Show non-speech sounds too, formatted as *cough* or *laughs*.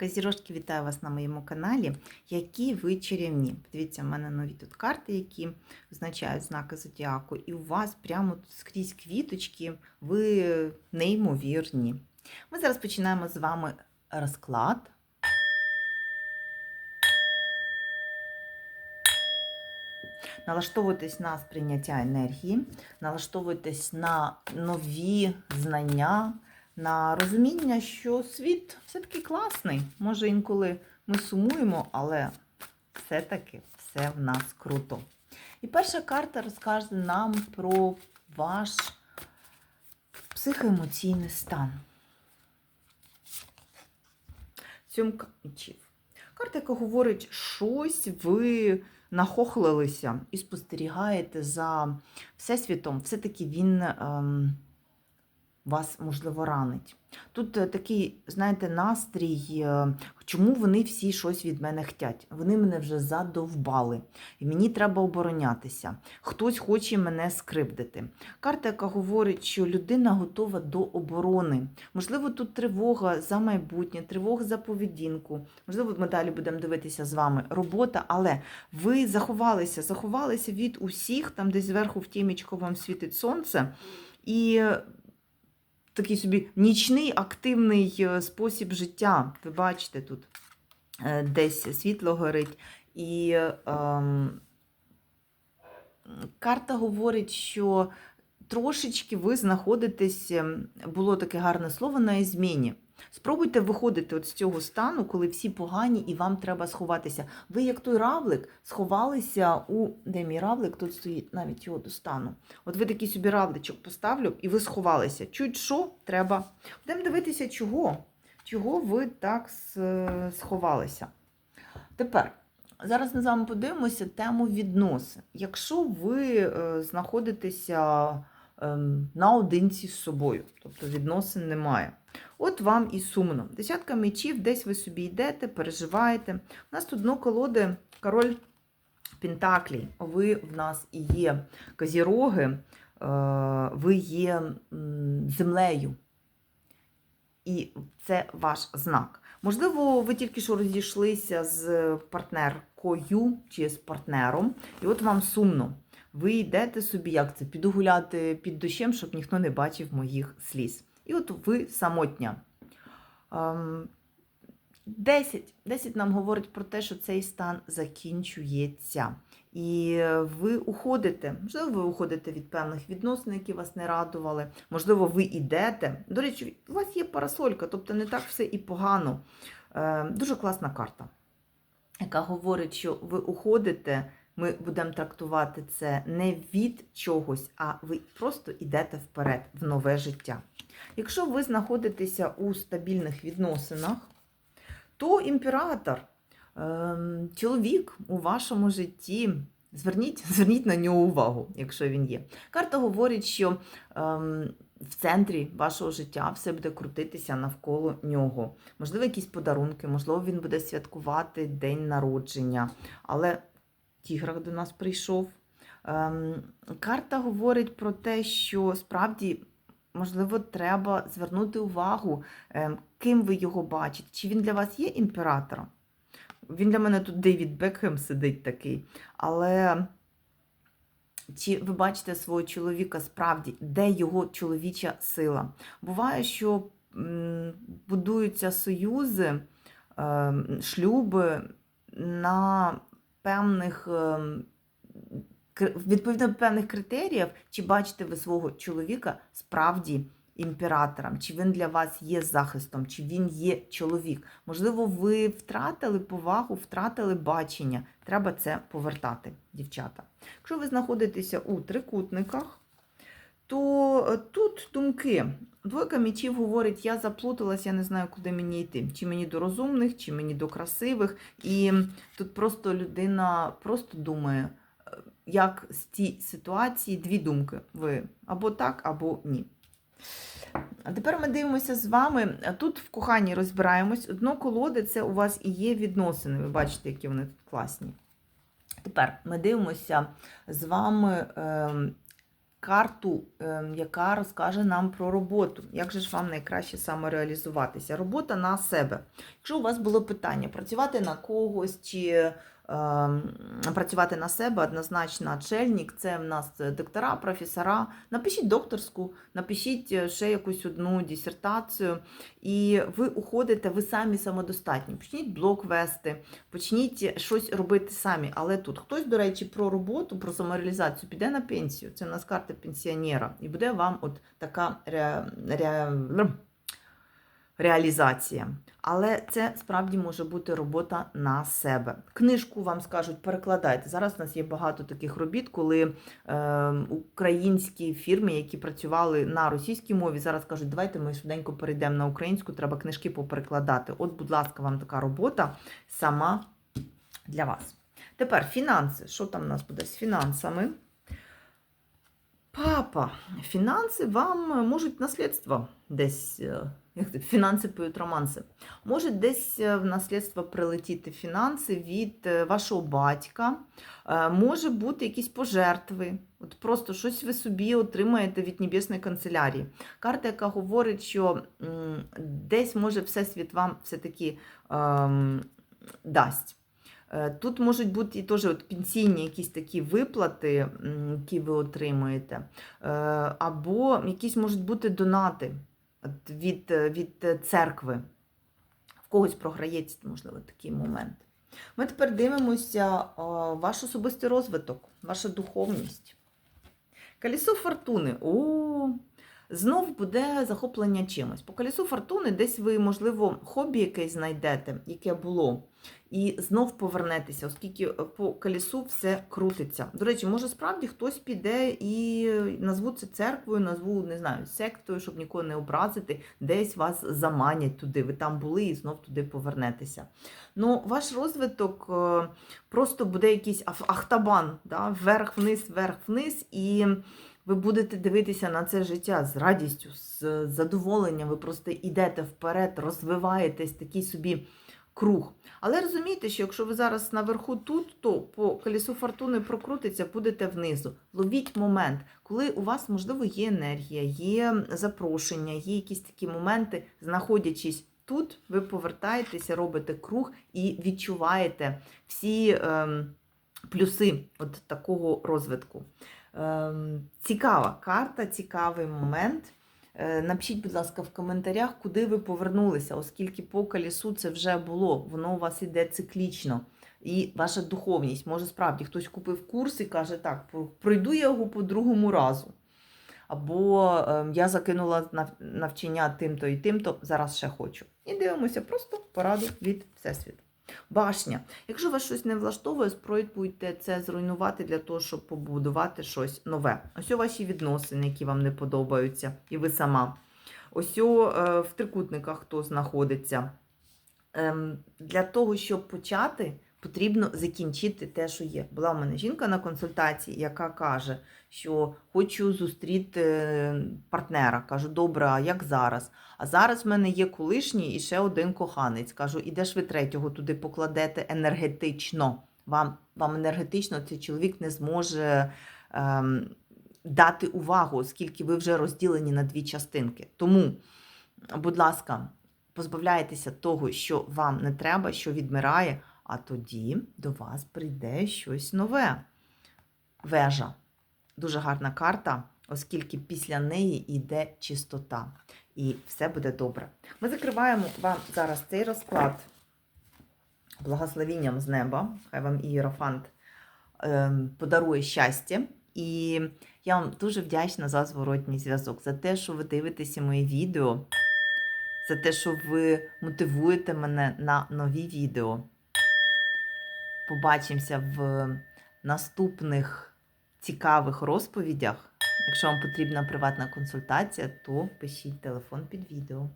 Казірожки, вітаю вас на моєму каналі. Які ви чарівні. Подивіться, в мене нові тут карти, які означають знаки зодіаку, і у вас прямо тут скрізь квіточки, ви неймовірні. Ми зараз починаємо з вами розклад. Налаштовуйтесь на сприйняття енергії, налаштовуйтесь на нові знання, на розуміння, що світ все-таки класний. Може, інколи ми сумуємо, але все-таки все в нас круто. І перша карта розкаже нам про ваш психоемоційний стан. Сьомка мечів. Карта, яка говорить, щось ви нахохлилися і спостерігаєте за всесвітом, все-таки він ем, вас, можливо, ранить. Тут е, такий, знаєте, настрій, е, чому вони всі щось від мене хотять. Вони мене вже задовбали, і мені треба оборонятися. Хтось хоче мене скривдити. Карта, яка говорить, що людина готова до оборони. Можливо, тут тривога за майбутнє, тривога за поведінку. Можливо, ми далі будемо дивитися з вами робота, але ви заховалися, заховалися від усіх, там десь зверху в тімічку вам світить сонце. І такий собі нічний активний е, спосіб життя. Ви бачите, тут е, десь світло горить. І ем, карта говорить, що трошечки ви знаходитесь, ем, було таке гарне слово на зміні. Спробуйте виходити от з цього стану, коли всі погані і вам треба сховатися. Ви, як той равлик, сховалися у де мій равлик, тут стоїть навіть його достану. От ви такий собі равличок поставлю, і ви сховалися. Чуть що треба. Будемо дивитися, чого. Чого ви так сховалися. Тепер. Зараз ми з вами подивимося тему відносин. Якщо ви е, знаходитеся е, наодинці з собою, тобто відносин немає. От вам і сумно. Десятка мечів, десь ви собі йдете, переживаєте. У нас тут дно колоди король Пентаклій. Ви в нас і є козіроги, е, ви є землею. І це ваш знак. Можливо, ви тільки що розійшлися з партнеркою чи з партнером, і от вам сумно. Ви йдете собі, як це, піду гуляти під дощем, щоб ніхто не бачив моїх сліз. І от ви самотня. 10. 10 нам говорить про те, що цей стан закінчується. І ви уходите, можливо, ви уходите від певних відносин, які вас не радували. Можливо, ви йдете. До речі, у вас є парасолька, тобто не так все і погано. Дуже класна карта, яка говорить, що ви уходите. Ми будемо трактувати це не від чогось, а ви просто йдете вперед в нове життя. Якщо ви знаходитеся у стабільних відносинах, то імператор, ем, чоловік у вашому житті, зверніть *laughs* зверніть на нього увагу, якщо він є. Карта говорить, що ем, в центрі вашого життя все буде крутитися навколо нього. Можливо, якісь подарунки, можливо, він буде святкувати день народження. Але тіграх до нас прийшов. Ем, карта говорить про те, що справді можливо, треба звернути увагу, ем, ким ви його бачите. Чи він для вас є імператором? Він для мене тут Дейвід Бекхем сидить такий. Але чи ви бачите свого чоловіка справді, де його чоловіча сила? Буває, що будуються союзи, ем, шлюби на певних ем, відповідно до певних критеріїв, чи бачите ви свого чоловіка справді імператором, чи він для вас є захистом, чи він є чоловік. Можливо, ви втратили повагу, втратили бачення. Треба це повертати, дівчата. Якщо ви знаходитеся у трикутниках, то е, тут думки. Двойка мічів говорить, я заплуталась, я не знаю, куди мені йти. Чи мені до розумних, чи мені до красивих. І тут просто людина просто думає, як з цій ситуації дві думки. Ви або так, або ні. А тепер ми дивимося з вами. Тут в коханні розбираємось. Одно колоди це у вас і є відносини. Ви бачите, які вони тут класні. Тепер ми дивимося з вами ем, карту, ем, яка розкаже нам про роботу. Як же ж вам найкраще самореалізуватися? Робота на себе. Якщо у вас було питання працювати на когось чи працювати на себе, однозначно начальник, це в нас доктора, професора. Напишіть докторську, напишіть е, ще якусь одну дисертацію, і ви уходите, ви самі самодостатні. Почніть блог вести, почніть щось робити самі. Але тут хтось, до речі, про роботу, про самореалізацію піде на пенсію. Це в нас карта пенсіонера. І буде вам от така ре... Ре... реалізація. Але це справді може бути робота на себе. Книжку вам скажуть, перекладайте. Зараз у нас є багато таких робіт, коли е, українські фірми, які працювали на російській мові, зараз кажуть, давайте ми швиденько перейдемо на українську, треба книжки поперекладати. От, будь ласка, вам така робота сама для вас. Тепер фінанси. Що там у нас буде з фінансами? Папа, фінанси вам можуть наслідство десь, е, фінанси п'ють романси. Може десь е, в наслідство прилетіти фінанси від е, вашого батька, Е, може бути якісь пожертви. От просто щось ви собі отримаєте від небесної канцелярії. Карта, яка говорить, що десь може Всесвіт вам все-таки ем, дасть. Тут можуть бути і теж от пенсійні якісь такі виплати, які ви отримуєте, або якісь можуть бути донати від, від церкви. В когось програється, можливо, такий момент. Ми тепер дивимося ваш особистий розвиток, ваша духовність. Колесо фортуни. О, знов буде захоплення чимось. По колесу фортуни десь ви, можливо, хобі якесь знайдете, яке було, і знов повернетеся, оскільки по колесу все крутиться. До речі, може справді хтось піде і назву це церквою, назву, не знаю, сектою, щоб нікого не образити, десь вас заманять туди. Ви там були і знов туди повернетеся. Ну, ваш розвиток е, просто буде якийсь ахтабан, да? вверх-вниз, вверх-вниз, і ви будете дивитися на це життя з радістю, з задоволенням. Ви просто йдете вперед, розвиваєтесь, такий собі круг. Але розумійте, що якщо ви зараз наверху тут, то по колесу фортуни прокрутиться, будете внизу. Ловіть момент, коли у вас, можливо, є енергія, є запрошення, є якісь такі моменти, знаходячись тут, ви повертаєтеся, робите круг і відчуваєте всі ем, плюси от такого розвитку. Ем, цікава карта, цікавий момент. Е, Напишіть, будь ласка, в коментарях, куди ви повернулися, оскільки по колісу це вже було, воно у вас іде циклічно. І ваша духовність. Може, справді хтось купив курс і каже, так, пройду я його по другому разу. Або ем, я закинула навчання тим-то і тим-то, зараз ще хочу. І дивимося просто пораду від Всесвіту. Башня. Якщо вас щось не влаштовує, спробуйте це зруйнувати для того, щоб побудувати щось нове. Ось у ваші відносини, які вам не подобаються, і ви сама. Ось у, е, в трикутниках хто знаходиться. Е, для того, щоб почати, потрібно закінчити те, що є. Була в мене жінка на консультації, яка каже, що хочу зустріти е, партнера. Кажу, добре, а як зараз? А зараз в мене є колишній і ще один коханець. Кажу, ідеш ви третього туди покладете енергетично. Вам, вам енергетично цей чоловік не зможе ем, дати увагу, оскільки ви вже розділені на дві частинки. Тому, будь ласка, позбавляйтеся того, що вам не треба, що відмирає, а тоді до вас прийде щось нове. Вежа. Дуже гарна карта, оскільки після неї йде чистота. І все буде добре. Ми закриваємо вам зараз цей розклад благословінням з неба. Хай вам Ієрофант ем, подарує щастя. І я вам дуже вдячна за зворотній зв'язок, за те, що ви дивитеся мої відео, за те, що ви мотивуєте мене на нові відео. Побачимося в наступних цікавих розповідях. Якщо вам потрібна приватна консультація, то пишіть телефон під відео.